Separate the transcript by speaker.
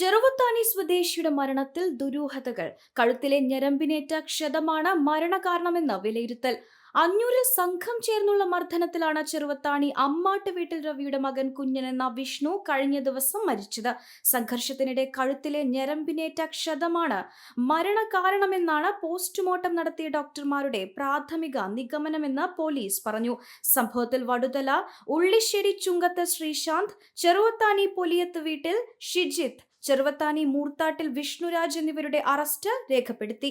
Speaker 1: ചെറുവത്താനി സ്വദേശിയുടെ മരണത്തിൽ ദുരൂഹതകൾ. കഴുത്തിലെ ഞരമ്പിനേറ്റ ക്ഷതമാണ് മരണകാരണമെന്ന് വിലയിരുത്തൽ. അഞ്ഞൂരിൽ സംഘം ചേർന്നുള്ള മർദ്ദനത്തിലാണ് ചെറുവത്താണി അമ്മാട്ട് വീട്ടിൽ രവിയുടെ മകൻ കുഞ്ഞൻ എന്ന വിഷ്ണു കഴിഞ്ഞ ദിവസം മരിച്ചത്. സംഘർഷത്തിനിടെ കഴുത്തിലെ ഞരമ്പിനേറ്റ ക്ഷതമാണ് മരണകാരണമെന്നാണ് പോസ്റ്റ്മോർട്ടം നടത്തിയ ഡോക്ടർമാരുടെ പ്രാഥമിക നിഗമനമെന്ന് പോലീസ് പറഞ്ഞു. സംഭവത്തിൽ വടുതല ഉള്ളിശ്ശേരി ചുങ്കത്ത് ശ്രീശാന്ത് ചെറുവത്താനി പൊലിയത്ത് വീട്ടിൽ ഷിജിത്ത് ചെറുവത്താനി മൂർത്താട്ടിൽ വിഷ്ണുരാജ് എന്നിവരുടെ അറസ്റ്റ് രേഖപ്പെടുത്തി.